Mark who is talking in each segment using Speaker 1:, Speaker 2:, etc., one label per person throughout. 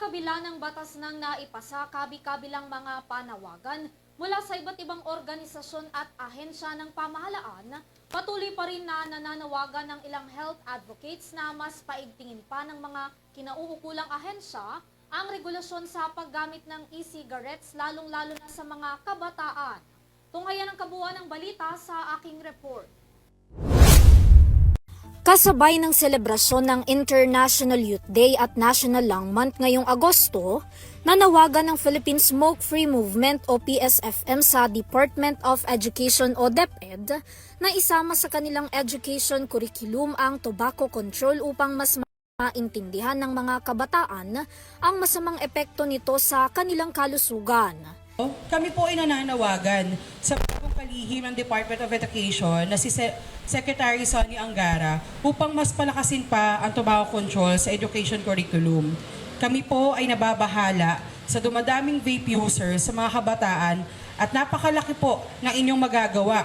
Speaker 1: kabila ng batas ng naipasa, kabi-kabilang mga panawagan mula sa iba't ibang organisasyon at ahensya ng pamahalaan, patuloy pa rin na nananawagan ng ilang health advocates na mas paigtingin pa ng mga kinauukulang ahensya ang regulasyon sa paggamit ng e-cigarettes lalong-lalo na sa mga kabataan. Tunghayan ang kabuuan ng balita sa aking report. Kasabay ng selebrasyon ng International Youth Day at National Lung Month ngayong Agosto, nanawagan ng Philippine Smoke-Free Movement o PSFM sa Department of Education o DepEd na isama sa kanilang education curriculum ang tobacco control upang mas maintindihan ng mga kabataan ang masamang epekto nito sa kanilang kalusugan.
Speaker 2: Kami po ay nananawagan sa kalihim ng Department of Education na si Se- Secretary Sonny Angara upang mas palakasin pa ang tobacco control sa education curriculum. Kami po ay nababahala sa dumadaming vape users sa mga kabataan at napakalaki po ng inyong magagawa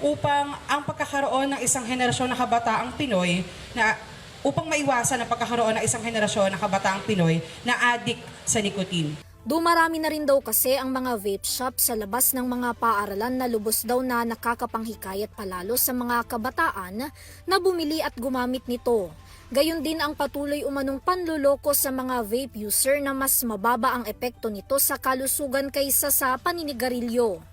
Speaker 2: upang ang pagkakaroon ng isang henerasyon ng kabataang Pinoy na upang maiwasan ang pagkakaroon ng isang henerasyon ng kabataang Pinoy na addict sa nicotine.
Speaker 1: Dumarami na rin daw kasi ang mga vape shop sa labas ng mga paaralan na lubos daw na nakakapanghikayat palalo sa mga kabataan na bumili at gumamit nito. Gayon din ang patuloy umanong panluloko sa mga vape user na mas mababa ang epekto nito sa kalusugan kaysa sa paninigarilyo.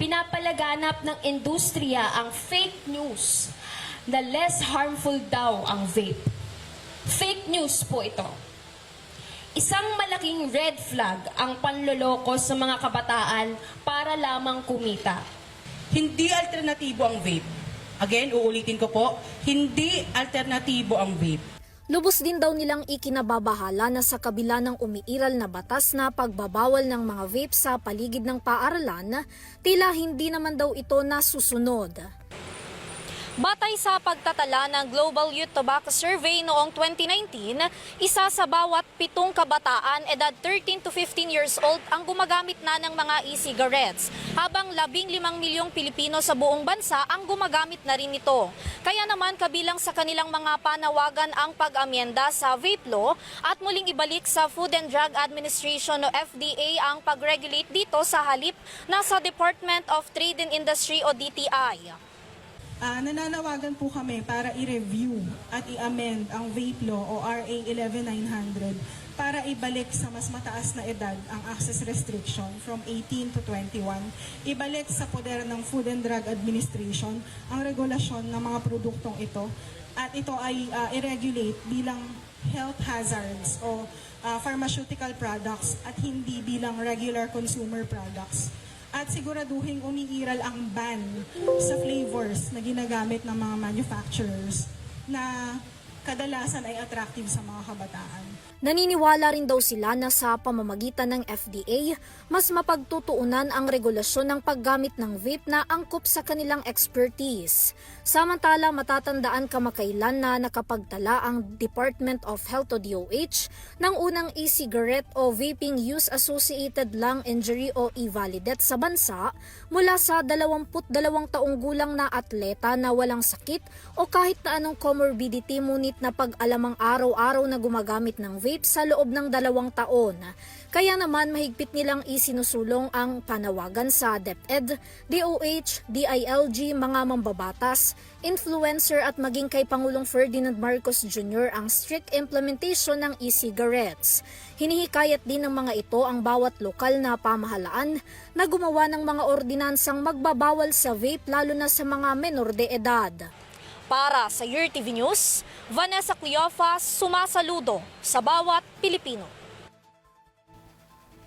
Speaker 3: pinapalaganap ng industriya ang fake news na less harmful daw ang vape. Fake news po ito. Isang malaking red flag ang panloloko sa mga kabataan para lamang kumita.
Speaker 2: Hindi alternatibo ang vape. Again, uulitin ko po, hindi alternatibo ang vape.
Speaker 1: Lubos din daw nilang ikinababahala na sa kabila ng umiiral na batas na pagbabawal ng mga vape sa paligid ng paaralan, tila hindi naman daw ito nasusunod. Batay sa pagtatala ng Global Youth Tobacco Survey noong 2019, isa sa bawat pitong kabataan edad 13 to 15 years old ang gumagamit na ng mga e-cigarettes, habang 15 milyong Pilipino sa buong bansa ang gumagamit na rin ito. Kaya naman kabilang sa kanilang mga panawagan ang pag-amyenda sa vape law at muling ibalik sa Food and Drug Administration o FDA ang pag-regulate dito sa halip na sa Department of Trade and Industry o DTI.
Speaker 4: Ah, nananawagan po kami para i-review at i-amend ang vape law o RA 11900 para ibalik sa mas mataas na edad ang access restriction from 18 to 21. Ibalik sa poder ng Food and Drug Administration ang regulasyon ng mga produktong ito at ito ay ah, i-regulate bilang health hazards o ah, pharmaceutical products at hindi bilang regular consumer products at siguraduhin umiiral ang ban sa flavors na ginagamit ng mga manufacturers na kadalasan ay attractive sa mga kabataan.
Speaker 1: Naniniwala rin daw sila na sa pamamagitan ng FDA, mas mapagtutuunan ang regulasyon ng paggamit ng vape na angkop sa kanilang expertise. Samantala, matatandaan kamakailan na nakapagtala ang Department of Health o DOH ng unang e-cigarette o vaping use associated lung injury o e-validate sa bansa mula sa 22 taong gulang na atleta na walang sakit o kahit na anong comorbidity ngunit na pag-alamang araw-araw na gumagamit ng vape sa loob ng dalawang taon. Kaya naman mahigpit nilang isinusulong ang panawagan sa DepEd, DOH, DILG, mga mambabatas, influencer at maging kay Pangulong Ferdinand Marcos Jr. ang strict implementation ng e-cigarettes. Hinihikayat din ng mga ito ang bawat lokal na pamahalaan na gumawa ng mga ordinansang magbabawal sa vape lalo na sa mga menor de edad. Para sa Year TV News, Vanessa Cleofa sumasaludo sa bawat Pilipino.